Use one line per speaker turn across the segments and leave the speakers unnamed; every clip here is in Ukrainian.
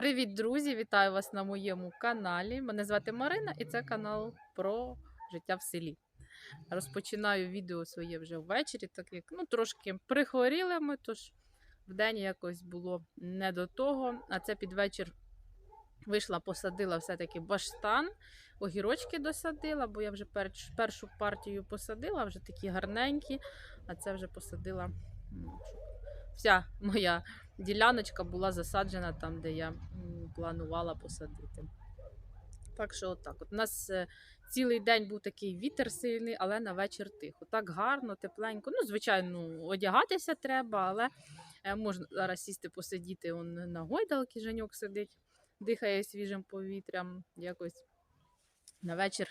Привіт, друзі! Вітаю вас на моєму каналі. Мене звати Марина і це канал про життя в селі. Розпочинаю відео своє вже ввечері, так як ну, трошки прихворіли ми, тож вдень якось було не до того. А це під вечір вийшла, посадила все-таки баштан, огірочки досадила, бо я вже першу партію посадила, вже такі гарненькі, а це вже посадила. ну, Вся моя діляночка була засаджена там, де я планувала посадити. Так що, отак. От у нас е, цілий день був такий вітер сильний, але на вечір тихо. Так гарно, тепленько. Ну, звичайно, одягатися треба, але е, можна зараз сісти посидіти он на гойдалки, Женьок сидить, дихає свіжим повітрям. Якось на вечір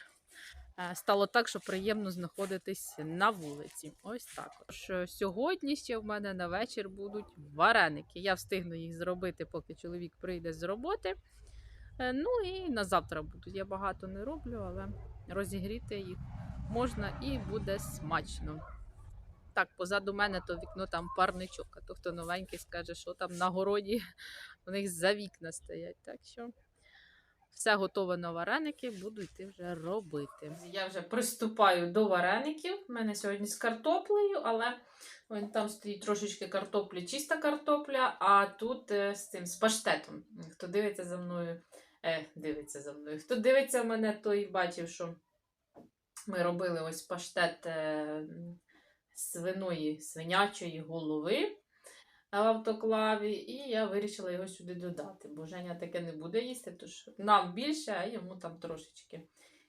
стало так, що приємно знаходитись на вулиці. Ось так. Тож, е, Сьогодні ще в мене на вечір будуть вареники. Я встигну їх зробити, поки чоловік прийде з роботи. Е, Ну і на завтра будуть. Я багато не роблю, але розігріти їх можна і буде смачно. Так, позаду мене то вікно там парничок, а то хто новенький скаже, що там на городі у них за вікна стоять. Так що все готове на вареники, буду йти вже робити. Я вже приступаю до вареників. У мене сьогодні з картоплею, але вон там стоїть трошечки картоплі, чиста картопля, а тут е, з цим з паштетом. Хто дивиться за мною, е, дивиться за мною. Хто дивиться мене, той бачив, що ми робили ось паштет е, свиної, свинячої голови в автоклаві, і я вирішила його сюди додати, бо Женя таке не буде їсти, тож нам більше, а йому там трошечки.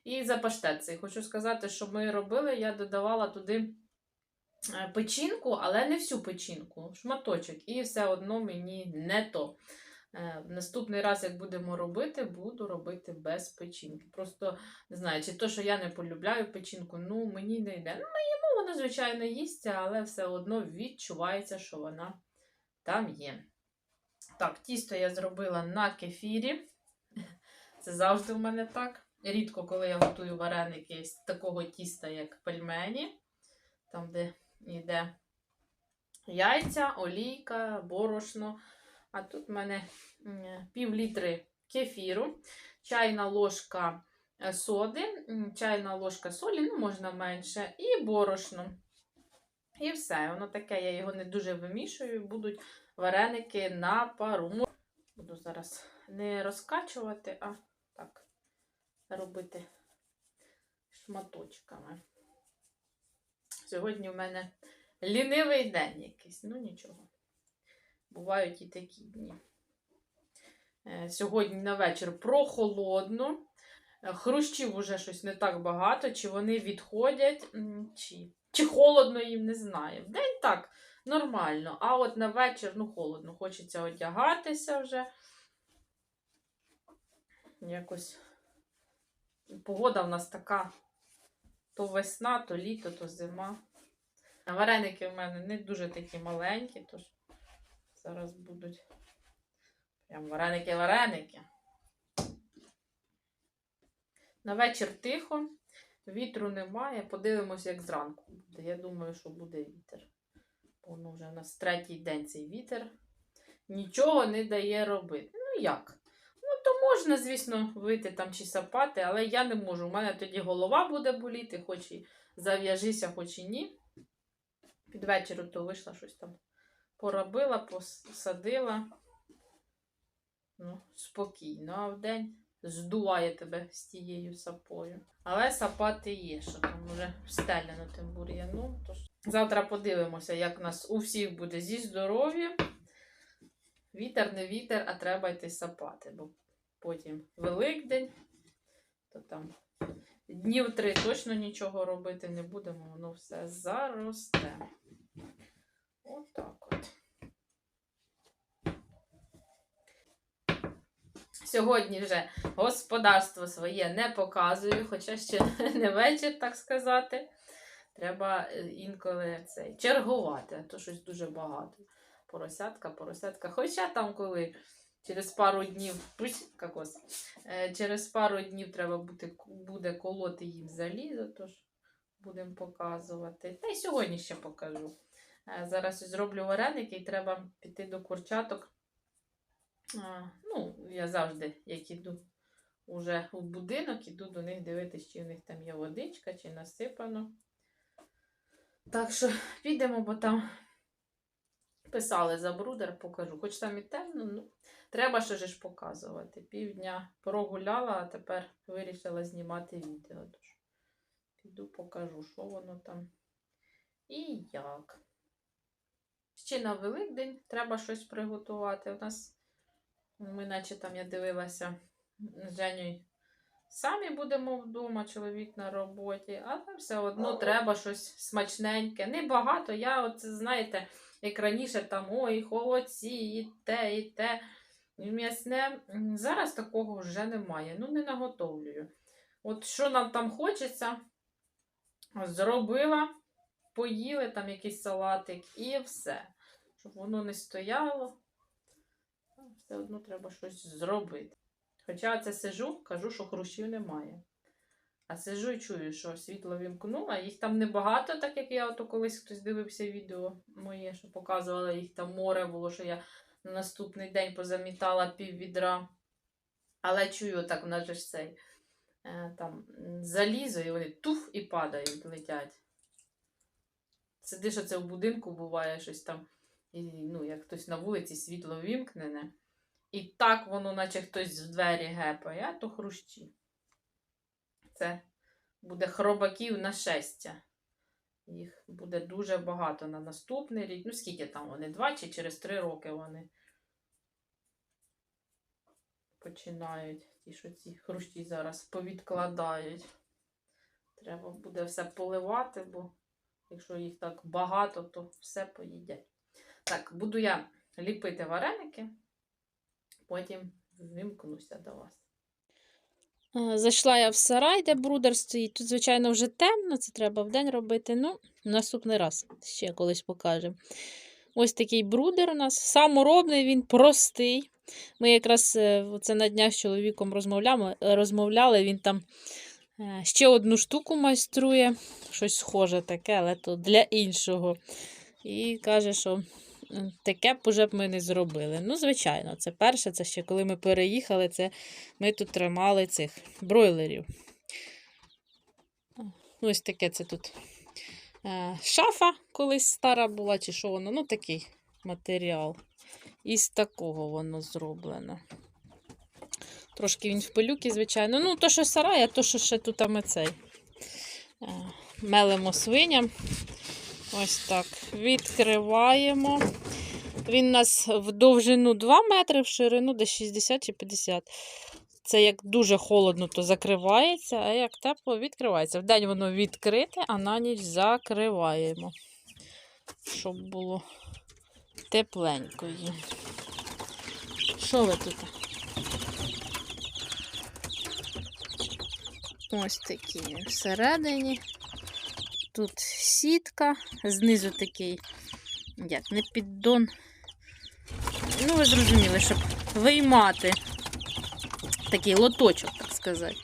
І за паштет хочу сказати, що ми робили, я додавала туди е, печінку, але не всю печінку, шматочок. І все одно мені не то. Е, Наступний раз, як будемо робити, буду робити без печінки. Просто не знаю, чи то, що я не полюбляю печінку, ну мені не йде. Ну, моєму вона, звичайно, їсться, але все одно відчувається, що вона там є. Так, тісто я зробила на кефірі. Це завжди в мене так. Рідко, коли я готую вареники з такого тіста, як пельмені, там, де йде яйця, олійка, борошно. А тут в мене пів літри кефіру, чайна ложка е, соди, чайна ложка солі, ну можна менше, і борошно. І все. Воно таке, я його не дуже вимішую, будуть вареники на пару. Буду зараз не розкачувати, а так робити шматочками. Сьогодні в мене лінивий день якийсь, ну нічого. Бувають і такі дні. Е, Сьогодні на вечір прохолодно. Е, Хрущів уже щось не так багато, чи вони відходять, чи, чи холодно їм, не знаю. Вдень так нормально, а от на вечір ну, холодно. Хочеться одягатися вже. Якось погода в нас така то весна, то літо, то зима. А вареники в мене не дуже такі маленькі, тож зараз будуть прям вареники-вареники. На вечір тихо, вітру немає. Подивимося, як зранку буде. Я думаю, що буде вітер. Воно вже у нас третій день цей вітер. Нічого не дає робити. Ну як? Ну, то можна, звісно, вийти там чи сапати, але я не можу. У мене тоді голова буде боліти, хоч і зав'яжися, хоч і ні. Під вечір то вийшла щось там. Поробила, посадила. Ну, спокійно, а вдень здуває тебе з тією сапою. Але сапати є, що там вже встеляно тим бур'яном. Тож завтра подивимося, як у нас у всіх буде зі здоров'ям. Вітер не вітер, а треба йти сапати, бо потім Великдень, то там днів три точно нічого робити не будемо, воно все заросте. Отак от. Сьогодні вже господарство своє не показую, хоча ще не вечір, так сказати. Треба е, інколи цей чергувати, а то щось дуже багато. Поросятка, поросятка. Хоча там, коли через пару днів, пусть, е, через пару днів треба буде, буде колоти їм залізо, тож будемо показувати. Та й сьогодні ще покажу. Е, Зараз зроблю вареники і треба піти до курчаток ну, я завжди, як іду уже у будинок, іду до них дивитися, чи в них там є водичка, чи насипано. Так що підемо, бо там писали за брудер, покажу. Хоч там і темно, ну, треба ще ж показувати. Півдня прогуляла, а тепер вирішила знімати відео. Тож піду покажу, що воно там і як. Ще на Великдень треба щось приготувати. У нас, ми, наче там я дивилася з Женєю, самі будемо вдома, чоловік на роботі, але все одно треба щось смачненьке. Небагато. Я, от, знаєте, як раніше там ой, холодці, і те, і те. М'ясне. Зараз такого вже немає. Ну, не наготовлюю. От що нам там хочеться, зробила, поїли там якийсь салатик і все. Щоб воно не стояло. Все одно треба щось зробити. Хоча це сижу, кажу, що хрущів немає. А сижу і чую, що світло вімкнула. Їх там небагато, так як я ото колись хтось дивився відео моє, що показувала, їх там море було, що я на наступний день позамітала пів відра. Але чую, так, в нас ж цей е, там залізо, і вони туф і падають, летять. Сидиш оце в будинку, буває щось там, і, ну, як хтось на вулиці світло вімкнене. І так воно, наче хтось в двері гепає, а то хрущі. Це буде хробаків на шестя. Їх буде дуже багато на наступний рік. Ну, скільки там вони? Два чи через три роки вони починають. Ті, що ці хрущі зараз повідкладають. Треба буде все поливати, бо якщо їх так багато, то все поїдять. Так, буду я ліпити вареники, потім вимкнуся до вас.
Е, Зайшла я в сарай, де брудер стоїть. Тут, звичайно, вже темно, це треба вдень робити. Ну, наступний раз ще колись покажемо. Ось такий брудер у нас. Саморобний, він простий. Ми якраз е, це на днях з чоловіком розмовляли, розмовляли. Він там е, ще одну штуку майструє, щось схоже таке, але то для іншого. І каже, що таке б уже б ми не зробили. Ну, звичайно, це перше, це ще коли ми переїхали, це ми тут тримали цих бройлерів. Ось таке це тут е, шафа колись стара була, чи що воно, ну такий матеріал. Із такого воно зроблено. Трошки він в пилюки, звичайно. Ну, то, що сарай, а то, що ще тут ми цей. е, Мелимо свиням. Ось так. Відкриваємо. Він у нас в довжину 2 метри, в ширину десь 60 чи 50. Це як дуже холодно, то закривається, а як тепло відкривається. Вдень воно відкрите, а на ніч закриваємо. Щоб було тепленько. Що ви тут? Ось такі всередині. Тут сітка, знизу такий, як не піддон. Ну, ви зрозуміли, щоб виймати такий лоточок, так сказати.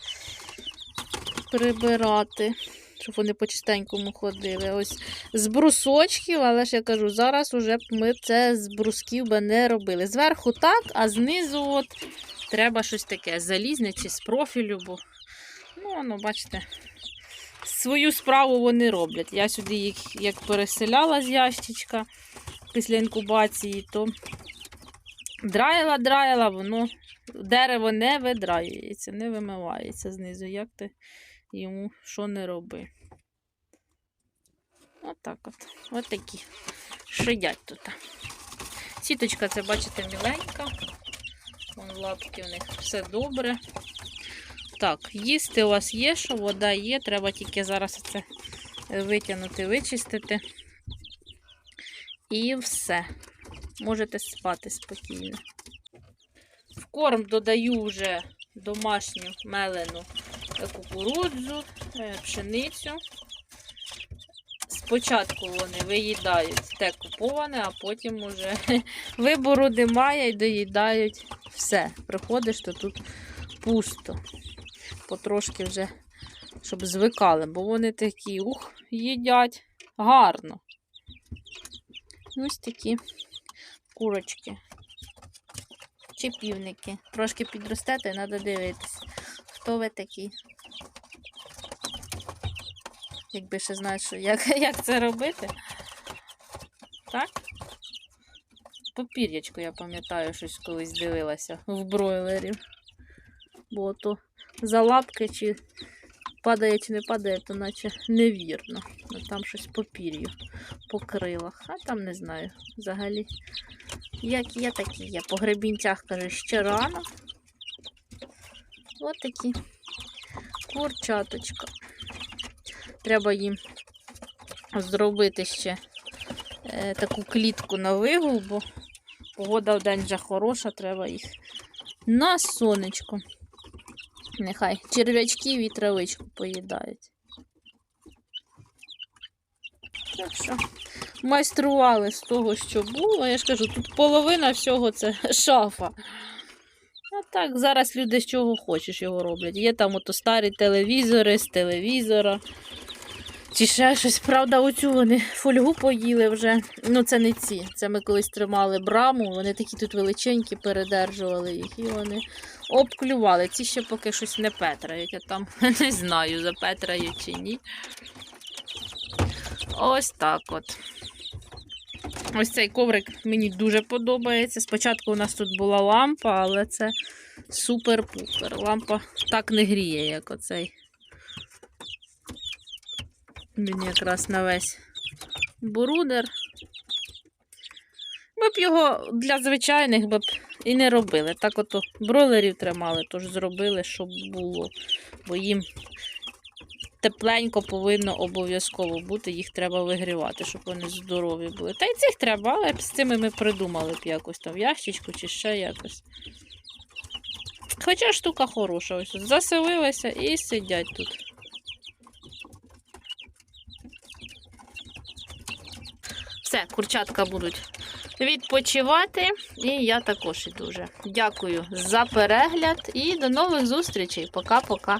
Прибирати, щоб вони по чистенькому ходили. Ось з брусочків, але ж я кажу, зараз уже б ми це з брусків би не робили. Зверху так, а знизу от треба щось таке залізне чи з профілю, бо ну, воно, бачите, свою справу вони роблять. Я сюди їх як переселяла з ящичка після інкубації, то драїла, воно дерево не видраюється, не вимивається знизу. Як ти йому що не роби. Отак от. От такі. Шидять тут. Сіточка, це, бачите, міленька. Вон лапки у них все добре. Так, їсти у вас є, що вода є, треба тільки зараз це витягнути, вичистити. І все. Можете спати спокійно. В корм додаю вже домашню мелену кукурудзу, е, пшеницю. Спочатку вони виїдають те куповане, а потім уже вибору немає і доїдають все. Приходиш, то тут пусто. Потрошки вже, щоб звикали, бо вони такі, ух, їдять гарно. Ось такі курочки. чи півники. Трошки підростете, треба дивитись. Хто ви такі? Якби ще знаєш, як, як це робити. Так? Попір'ячку, я пам'ятаю, щось колись дивилася в бройлерів. Бо то за лапки чи падає, чи не падає, то наче невірно. Ну, Там щось по пір'ю, по крилах. А там не знаю. Взагалі, як є, так і є. По гребінцях, каже, ще рано. От такі курчаточка. Треба їм зробити ще е, таку клітку на вигул, бо погода в день вже хороша, треба їх на сонечко. Нехай черв'ячків і травичку поїдають. Так що майстрували з того, що було. Я ж кажу, тут половина всього це шафа. А так, зараз люди з чого хочеш його роблять. Є там ото старі телевізори з телевізора. Чи ще щось, правда, оцю вони фольгу поїли вже. Ну, це не ці. Це ми колись тримали браму, вони такі тут величенькі, передержували їх. І вони обклювали. Ці ще поки щось не петрають. Я там не знаю, запетрають чи ні. Ось так от. Ось цей коврик мені дуже подобається. Спочатку у нас тут була лампа, але це супер-пупер. Лампа так не гріє, як оцей. Мені якраз на весь брудер. Ми б його для звичайних б і не робили. Так ото бройлерів тримали, тож зробили, щоб було. Бо їм тепленько повинно обов'язково бути, їх треба вигрівати, щоб вони здорові були. Та й цих треба, але з цими ми придумали б якось там ящичку чи ще якось. Хоча штука хороша, ось заселилися і сидять тут. Все, курчатка будуть відпочивати, і я також іду вже. Дякую за перегляд і до нових зустрічей. Пока-пока.